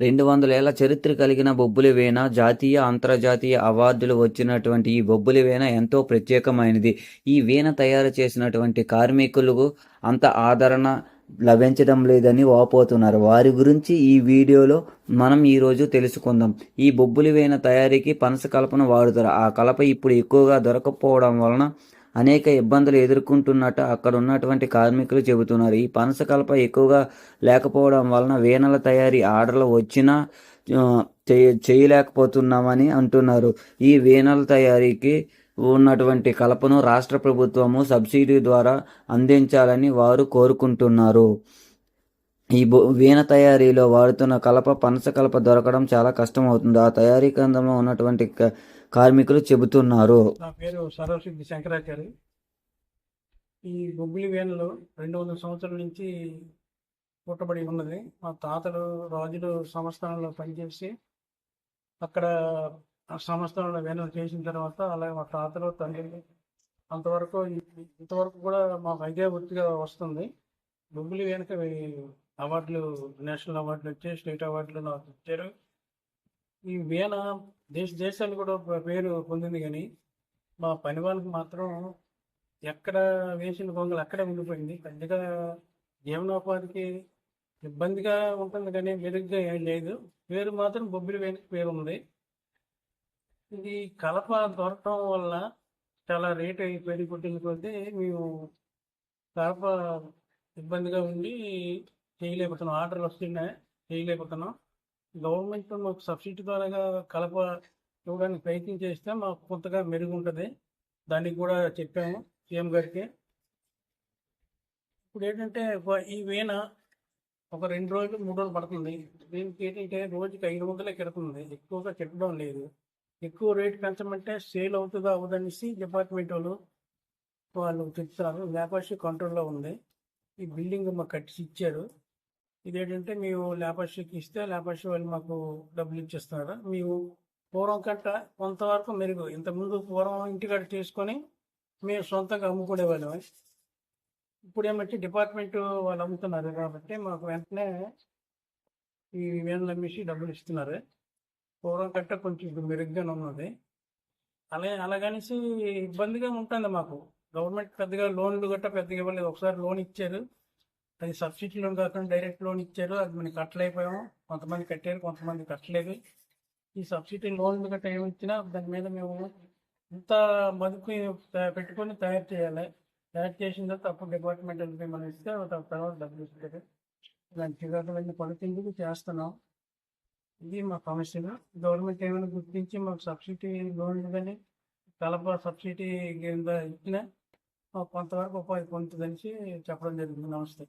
రెండు వందల ఏళ్ళ చరిత్ర కలిగిన బొబ్బిలి వీణ జాతీయ అంతర్జాతీయ అవార్డులు వచ్చినటువంటి ఈ బొబ్బుల వీణ ఎంతో ప్రత్యేకమైనది. ఈ వీణ తయారు చేసినటువంటి కార్మికులకు అంత ఆదరణ లభించడం లేదని వాపోతున్నారు. వారి గురించి ఈ వీడియోలో మనం ఈరోజు తెలుసుకుందాం. ఈ బొబ్బిలి వీణ తయారీకి పనస కలపను వాడుతారు. ఆ కలప ఇప్పుడు ఎక్కువగా దొరకపోవడం వలన అనేక ఇబ్బందులు ఎదుర్కొంటున్నట్టు అక్కడ ఉన్నటువంటి కార్మికులు చెబుతున్నారు. ఈ పనస కలప ఎక్కువగా లేకపోవడం వలన వీణల తయారీ ఆర్డర్లు వచ్చినా చేయలేకపోతున్నామని అంటున్నారు. ఈ వీణల తయారీకి ఉన్నటువంటి కలపను రాష్ట్ర ప్రభుత్వము సబ్సిడీ ద్వారా అందించాలని వారు కోరుకుంటున్నారు. ఈ బో వీణ తయారీలో వాడుతున్న కలప పనస కలప దొరకడం చాలా కష్టం అవుతుంది ఆ తయారీ కేంద్రంలో ఉన్నటువంటి క- కార్మికులు చెబుతున్నారు. నా పేరు సర్వసిద్ధి శంకరాచారి ఈ బొబ్బిలి వేణులు రెండు వందల సంవత్సరాల నుంచి పుట్టబడి ఉన్నది. మా తాతలు రాజులు సంస్థానంలో పనిచేసి అక్కడ ఆ సంస్థానంలో వేనలు చేసిన తర్వాత అలాగే మా తాతలు తండ్రి అంతవరకు ఇంతవరకు కూడా మాకు ఇదే వృత్తిగా వస్తుంది. బొబ్బిలి వేణుక అవార్డులు నేషనల్ అవార్డులు వచ్చాయి స్టేట్ అవార్డులు నాకు ఇచ్చారు ఈ వేల దేశ దేశాలు కూడా పేరు పొందింది కానీ మా పని వాళ్ళకి మాత్రం ఎక్కడ వేసిన గొంగలు అక్కడే ఉండిపోయింది. పెద్దగా జీవనోపాధికి ఇబ్బందిగా ఉంటుంది కానీ మెరుగ్గా ఏం లేదు. పేరు మాత్రం బొబ్బిలి వేణికి పేరు ఉంది. ఇది కలప దొరకటం వల్ల చాలా రేట్ అయి పెరిగి కొద్దీ మేము కలప ఇబ్బందిగా ఉండి చేయలేకపోతున్నాం. ఆర్డర్లు వస్తున్నాయి. చేయలేకపోతున్నాం. గవర్నమెంట్ మాకు సబ్సిడీ ద్వారా కలప ఇవ్వడానికి ప్రయత్నం చేస్తే మాకు కొంతగా మెరుగు ఉంటుంది దానికి కూడా చెప్పాము సీఎం గారికి. ఇప్పుడు ఏంటంటే ఈ వీణ ఒక రెండు రోజులు మూడు రోజులు పడుతుంది. దీనికి ఏంటంటే రోజుకి ఐదు వందలే కెడుతుంది. ఎక్కువగా చెప్పడం లేదు. ఎక్కువ రేట్ పెంచమంటే సేల్ అవుతుందా అవదనేసి డిపార్ట్మెంట్ వాళ్ళు వాళ్ళు చెప్తారు. లేపాషి కంట్రోల్లో ఉంది. ఈ బిల్డింగ్ మాకు కట్టించి ఇచ్చారు. ఇదేంటంటే మేము లేపాషికి ఇస్తే లేపాషి వాళ్ళు మాకు డబ్బులు ఇచ్చేస్తున్నారు మేము పూర్వం కట్ట కొంతవరకు మెరుగు. ఇంతకుముందు పూర్వం ఇంటికాడ చేసుకొని మేము సొంతంగా అమ్ముకునేవాళ్ళం. ఇప్పుడు ఏమంటే డిపార్ట్మెంట్ వాళ్ళు అమ్ముతున్నారు కాబట్టి మాకు వెంటనే ఈ వేణులు అమ్మేసి డబ్బులు ఇస్తున్నారు. పూర్వం కట్ట కొంచెం ఇప్పుడు మెరుగ్గానే ఉన్నది. అలా అలాగనేసి ఇబ్బందిగా ఉంటుంది మాకు. గవర్నమెంట్ పెద్దగా లోన్లు గట్ట పెద్దగా ఇవ్వలేదు. ఒకసారి లోన్ ఇచ్చారు. అది సబ్సిడీ లోన్ కాకుండా డైరెక్ట్ లోన్ ఇచ్చారు. అది మనకి కట్టలేకపోయాము. కొంతమంది కట్టారు కొంతమంది కట్టలేదు. ఈ సబ్సిడీ లోన్ గట్ట ఏమి ఇచ్చినా దాని మీద మేము ఇంత మదుపు పెట్టుకొని తయారు చేయాలి. తయారు చేసిన తర్వాత అప్పుడు డిపార్ట్మెంట్ వెళ్ళి మనం ఇస్తే తర్వాత డబ్బులు ఇస్తారు. ఇలాంటి చిరాకులన్నీ పడుతుంది చేస్తున్నాం. ఇది మా సమస్యలు గవర్నమెంట్ ఏమైనా గుర్తించి మాకు సబ్సిడీ లోన్లు కానీ కలప సబ్సిడీ కింద ఇచ్చినా మాకు కొంతవరకు ఉపాధి పొందుతుందని చెప్పడం జరిగింది. నమస్తే.